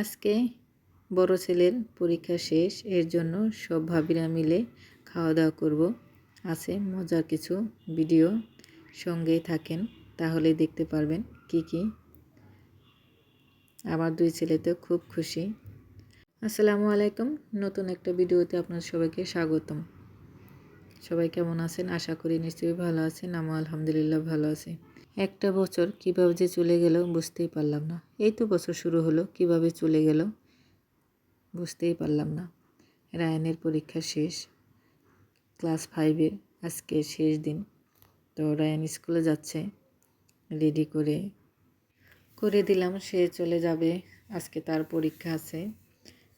আজকে বড় ছেলের পরীক্ষা শেষ, এর জন্য সব ভাবিরা মিলে খাওয়া দাওয়া করব। আছে মজার কিছু ভিডিও সঙ্গেই থাকেন, তাহলে দেখতে পারবেন কি কি। আমার দুই ছেলে তো খুব খুশি। আসসালামু আলাইকুম, নতুন একটা ভিডিওতে আপনার সবাইকে স্বাগতম। সবাই কেমন আছেন? আশা করি নিশ্চয়ই ভালো আছেন আমি আলহামদুলিল্লাহ ভালো আছি। একটা বছর কীভাবে যে চলে গেল বুঝতেই পারলাম না। এই তো বছর শুরু হলো, কীভাবে চলে গেল বুঝতেই পারলাম না। রায়ানের পরীক্ষা শেষ, ক্লাস ফাইভের আজকে শেষ দিন। তো রায়ান স্কুলে যাচ্ছে রেডি করে করে দিলাম, সে চলে যাবে। আজকে তার পরীক্ষা আছে।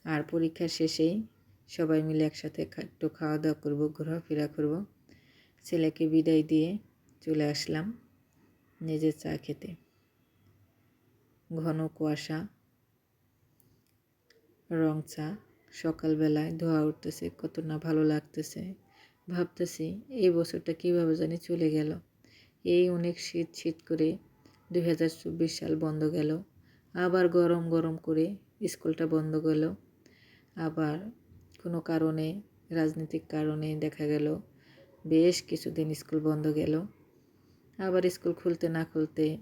আর পরীক্ষা শেষেই সবাই মিলে একসাথে একটু খাওয়া দাওয়া করব, ঘোরাফেরা করব। ছেলেকে বিদায় দিয়ে চলে আসলাম। নিজের চা খেতে। ঘন কুয়াশা, রং চা, সকালবেলায় ধোয়া উঠতেছে, কত না ভালো লাগতেছে। ভাবতেছি, এই বছরটা কীভাবে জানি চলে গেল। এই অনেক শীত শীত করে দুই হাজার চব্বিশ সাল বন্ধ গেল। আবার গরম গরম করে স্কুলটা বন্ধ গেল। আবার কোনো কারণে, রাজনৈতিক কারণে দেখা গেল, বেশ কিছুদিন স্কুল বন্ধ গেল। আবার স্কুল খুলতে না খুলতে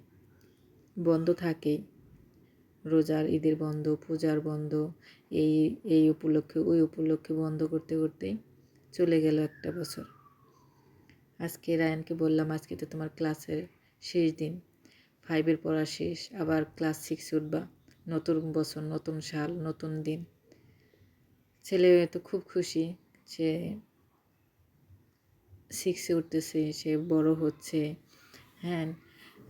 বন্ধ থাকেই রোজার ঈদের বন্ধ, পূজার বন্ধ, এই এই উপলক্ষে, ওই উপলক্ষে বন্ধ করতে করতেই চলে গেল একটা বছর। আজকে রায়নকে বললাম, আজকে তো তোমার ক্লাসের শেষ দিন। ফাইভের পড়া শেষ, আবার ক্লাস সিক্স উঠবা। নতুন বছর, নতুন সাল, নতুন দিন। ছেলে তো খুব খুশি সে সিক্সে উঠতেছে, সে বড় হচ্ছে। হ্যাঁ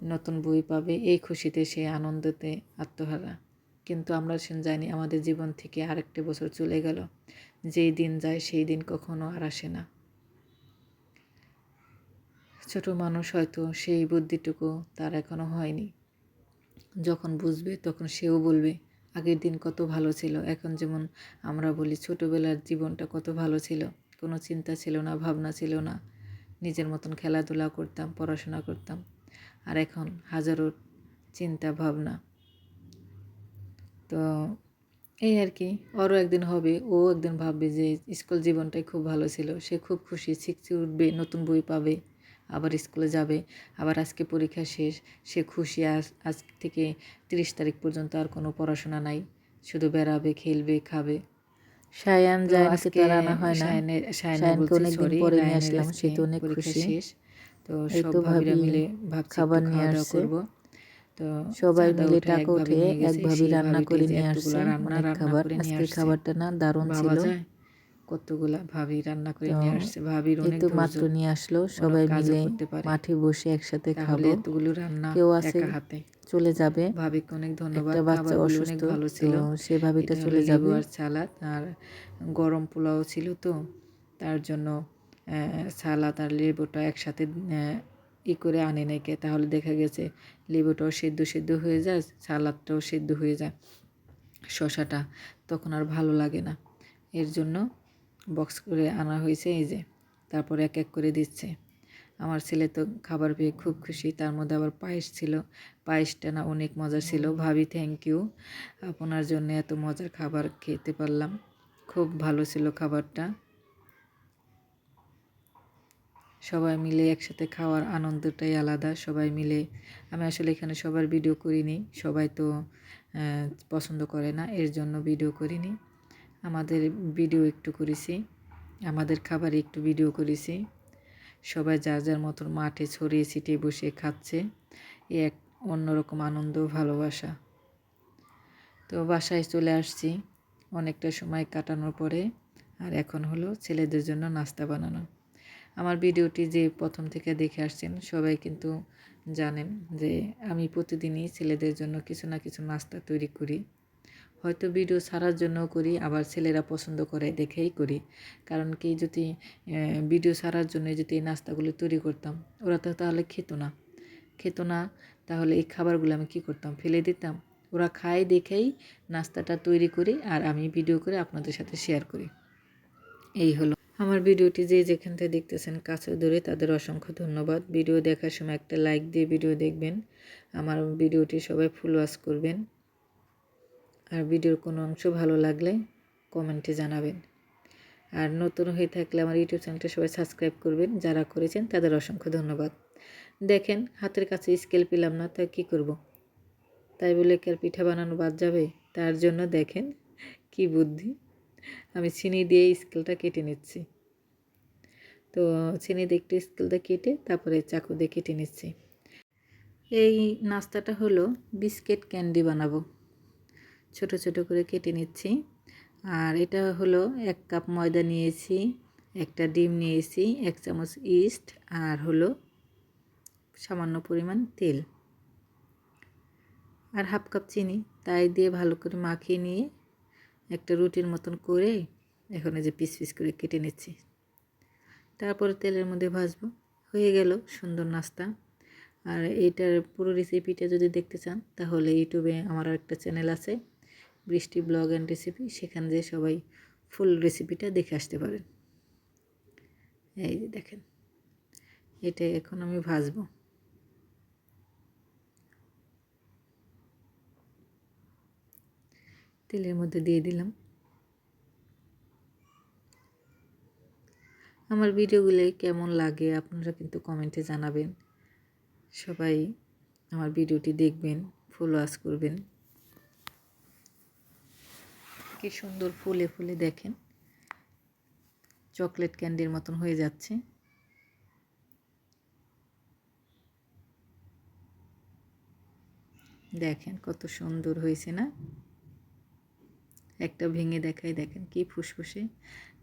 নতুন বই পাবে, এই খুশিতে সে আনন্দতে আত্মহারা। কিন্তু আমরা জানি আমাদের জীবন থেকে আরেকটা বছর চলে গেল। যেই দিন যায়, সেই দিন কখনো আর আসে না। ছোট মানুষ হয়তো সেই বুদ্ধিটুকু তার এখনও হয়নি। যখন বুঝবে, তখন সেও বলবে, আগের দিন কত ভালো ছিল। এখন যেমন আমরা বলি, ছোটোবেলার জীবনটা কত ভালো ছিল। কোনো চিন্তা ছিল না, ভাবনা ছিল না। নিজের মতন খেলাধুলা করতাম, পড়াশোনা করতাম। আর এখন হাজারো চিন্তা ভাবনা। তো এই আর কি ওরও একদিন হবে, ও একদিন ভাববে যে স্কুল জীবনটাই খুব ভালো ছিল। সে খুব খুশি, শিখছে, উঠবে, নতুন বই পাবে, আবার স্কুলে যাবে, আবার আজকে পরীক্ষা শেষ, সে খুশি, আজ আজ থেকে তিরিশ তারিখ পর্যন্ত আর কোনো পড়াশোনা নাই। শুধু বেড়াবে, খেলবে, খাবে। সায়ান আজকে তার আনা হয় না। সায়ানকে অনেকদিন পরে নিয়ে আসলাম সে তো অনেক খুশি। তো ভাবিরা মিলে ভাব খাবার নিয়ে আসছে। তো সবাই মিলে টাকা উঠে এক ভাবি রান্না করে নিয়ে আসছে। অনেক খাবার আজকে খাবারটা না দারুণ ছিল। কতগুলা ভাবি রান্না করে নিয়ে আসছে ভাবির অনেক তো মাত্র নিয়ে আসলো সবাই মিলে মাঠে বসে একসাথে খাব। এতগুলো রান্না কেউ আছে হাতে। চলে যাবে। ভাবিকে অনেক ধন্যবাদ বাচ্চা অসুস্থ ভালো ছিল। সে ভাবিটা চলে যাবে। আর সালাদ আর গরম পোলাও ছিল তো। তার জন্য সালাদ আর লেবুটা একসাথে ই করে আনে নাকি। তাহলে দেখা গেছে লেবুটাও সেদ্ধ সেদ্ধ হয়ে যায় সালাদটাও সেদ্ধ হয়ে যায় শশাটা তখন আর ভালো লাগে না। এর জন্য বক্স করে আনা হয়েছে এই যে। তারপর এক এক করে দিচ্ছে। আমার ছেলে তো খাবার পেয়ে খুব খুশি, তার মধ্যে আবার পায়েস ছিল। পায়েসটা না অনেক মজার ছিল। ভাবি থ্যাংক ইউ আপনার জন্য এত মজার খাবার খেতে পারলাম। খুব ভালো ছিল খাবারটা। সবাই মিলে একসাথে খাওয়ার আনন্দটাই আলাদা। সবাই মিলে আমি আসলে এখানে সবার ভিডিও করিনি। সবাই তো পছন্দ করে না, এর জন্য ভিডিও করিনি। আমাদের ভিডিও একটু করেছি। আমাদের খাবার একটু ভিডিও করেছি। সবাই যার যার মতন মাঠে ছড়িয়ে ছিটিয়ে বসে খাচ্ছে। এ এক অন্যরকম আনন্দ ভালোবাসা। তো বাসায় চলে আসছি অনেকটা সময় কাটানোর পরে। আর এখন হলো ছেলেদের জন্য নাস্তা বানানো। আমার ভিডিওটি যে প্রথম থেকে দেখে আসছেন সবাই কিন্তু জানেন যে আমি প্রতিদিনই ছেলেদের জন্য কিছু না কিছু নাস্তা তৈরি করি। হয়তো ভিডিও ছাড়ার জন্য করি, আবার ছেলেরা পছন্দ করে দেখেই করি। কারণ কি যদি ভিডিও ছাড়ার জন্য যদি এই নাস্তাগুলো তৈরি করতাম, ওরা তো তাহলে খেত না। খেত না, তাহলে এই খাবারগুলো আমি কি করতাম? ফেলে দিতাম। ওরা খায় দেখেই নাস্তাটা তৈরি করি আর আমি ভিডিও করে আপনাদের সাথে শেয়ার করি। এই হলো। আমার ভিডিওটি যে যেখান থেকে দেখতেছেন কাছে ধরে তাদের অসংখ্য ধন্যবাদ। ভিডিও দেখার সময় একটা লাইক দিয়ে ভিডিও দেখবেন। আমার ভিডিওটি সবাই ফুল ওয়াশ করবেন। আর ভিডিওর কোনো অংশ ভালো লাগলে কমেন্টে জানাবেন। আর নতুন হয়ে থাকলে আমার ইউটিউব চ্যানেলটা সবাই সাবস্ক্রাইব করবেন, যারা করেছেন তাদের অসংখ্য ধন্যবাদ। দেখেন, হাতের কাছে স্কেল পেলাম না, তা কী করব। তাই বলে কি আর পিঠা বানানো বাদ যাবে? তার জন্য দেখেন কি বুদ্ধি। আমি চিনি দিয়ে স্কেলটা কেটে নিচ্ছি। তো চিনি দিয়ে একটু স্কেলটা কেটে তারপরে চাকু দিয়ে কেটে নিচ্ছি। এই নাস্তাটা হলো বিস্কিট ক্যান্ডি বানাবো। ছোট ছোট করে কেটে নিচ্ছি। আর এটা হলো এক কাপ ময়দা নিয়েছি, একটা ডিম নিয়েছি, এক চামচ ইস্ট আর হলো সামান্য পরিমাণ তেল। আর হাফ কাপ চিনি, তাই দিয়ে ভালো করে মাখিয়ে নিয়ে একটা রুটির মতন করে এখন যে পিস পিস করে কেটে নিচ্ছি। তারপরে তেলের মধ্যে ভাজবো। হয়ে গেল সুন্দর নাস্তা। আর এইটার পুরো রেসিপিটা যদি দেখতে চান, তাহলে ইউটিউবে আমার একটা চ্যানেল আছে। বৃষ্টি ব্লগ অ্যান্ড রেসিপি সেখান দিয়ে সবাই ফুল রেসিপিটা দেখে আসতে পারেন। এই যে দেখেন, এটা এখন আমি ভাজবো। তেলের মধ্যে দিয়ে দিলাম। আমার ভিডিওগুলো কেমন লাগে আপনারা কিন্তু কমেন্টে জানাবেন। সবাই আমার ভিডিওটি দেখবেন ফলোয়াস করবেন। কি সুন্দর ফুলে ফুলে দেখেন। চকলেট ক্যান্ডির মতন হয়ে যাচ্ছে। দেখেন কত সুন্দর হয়েছে না? একটা ভেঙে দেখাই দেখেন কি ফুসফুসে।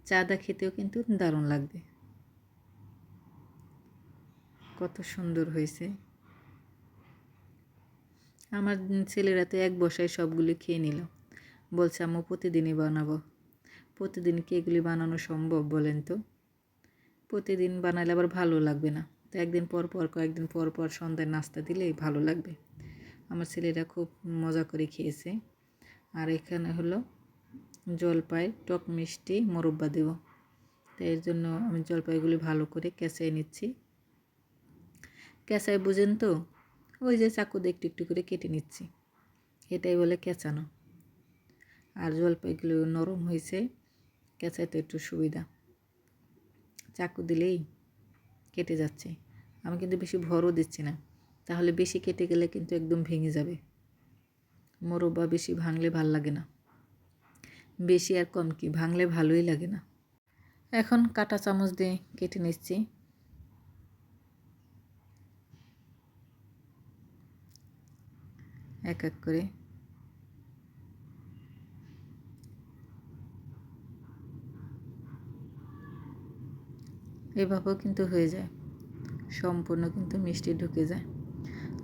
চাদা খেতেও কিন্তু দারুণ লাগবে। কত সুন্দর হয়েছে। আমার ছেলেরা তো এক বসায় সবগুলি খেয়ে নিল। বলছে, আম্মু, প্রতিদিনই বানাবো। প্রতিদিন কি এগুলি বানানো সম্ভব বলেন তো? প্রতিদিন বানালে আবার ভালো লাগবে না। তো একদিন পর পর, কয়েকদিন পর পর সন্ধ্যায় নাস্তা দিলেই ভালো লাগবে। আমার ছেলেরা খুব মজা করে খেয়েছে। আর এখানে হলো জলপাই, টক মিষ্টি, মোরব্বা দেব। তো এর জন্য আমি জলপাইগুলি ভালো করে কেঁচাই নিচ্ছি। কেঁচাই বুঝেন তো? ওই যে চাকু দিয়ে একটু একটু করে কেটে নিচ্ছি। এটাই বলে কেঁচানো। আর জলপাইগুলো নরম হয়েছে, কেঁচাইতে একটু সুবিধা। চাকু দিলেই কেটে যাচ্ছে। আমি কিন্তু বেশি ভরও দিচ্ছি না। তাহলে বেশি কেটে গেলে কিন্তু একদম ভেঙে যাবে। মোরব্বা বেশি ভাঙলে ভালো লাগে না। বেশি আর কম কি, ভাঙলে ভালোই লাগে না। এখন কাটা চামচ দিয়ে কেটে নিচ্ছি। এক এক করে। এভাবেও কিন্তু হয়ে যায়। সম্পূর্ণ কিন্তু মিষ্টি ঢুকে যায়।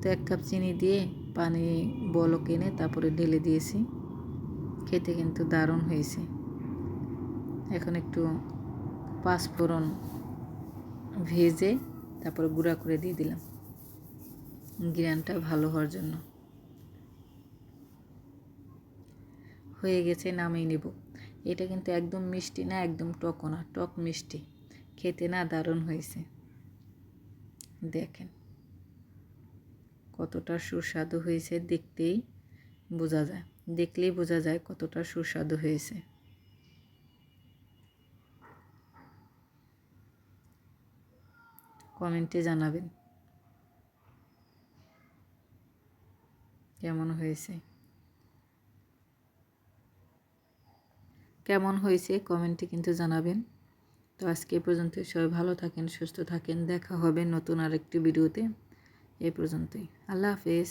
তো এক কাপ চিনি দিয়ে পানি বল এনে তারপরে ঢেলে দিয়েছি। খেতে কিন্তু দারুণ হয়েছে। এখন একটু পাঁচফোড়ন ভেজে তারপরে গুঁড়া করে দিয়ে দিলাম। গ্রানটা ভালো হওয়ার জন্য। হয়ে গেছে, নামিয়ে নেব। এটা কিন্তু একদম মিষ্টি না, একদম টকও না, টক মিষ্টি। খেতে না দারুণ হয়েছে। দেখেন, কতটা সুস্বাদু হয়েছে দেখতেই বোঝা যায়। দেখলেই বোঝা যায় কতটা সুস্বাদু হয়েছে। কমেন্টে জানাবেন, কেমন হয়েছে? কেমন হয়েছে কমেন্টে কিন্তু জানাবেন। তো আজকে এ পর্যন্ত সবাই ভালো থাকেন, সুস্থ থাকেন। দেখা হবে নতুন আরেকটি ভিডিওতে। এ পর্যন্তই। আল্লাহ হাফেজ।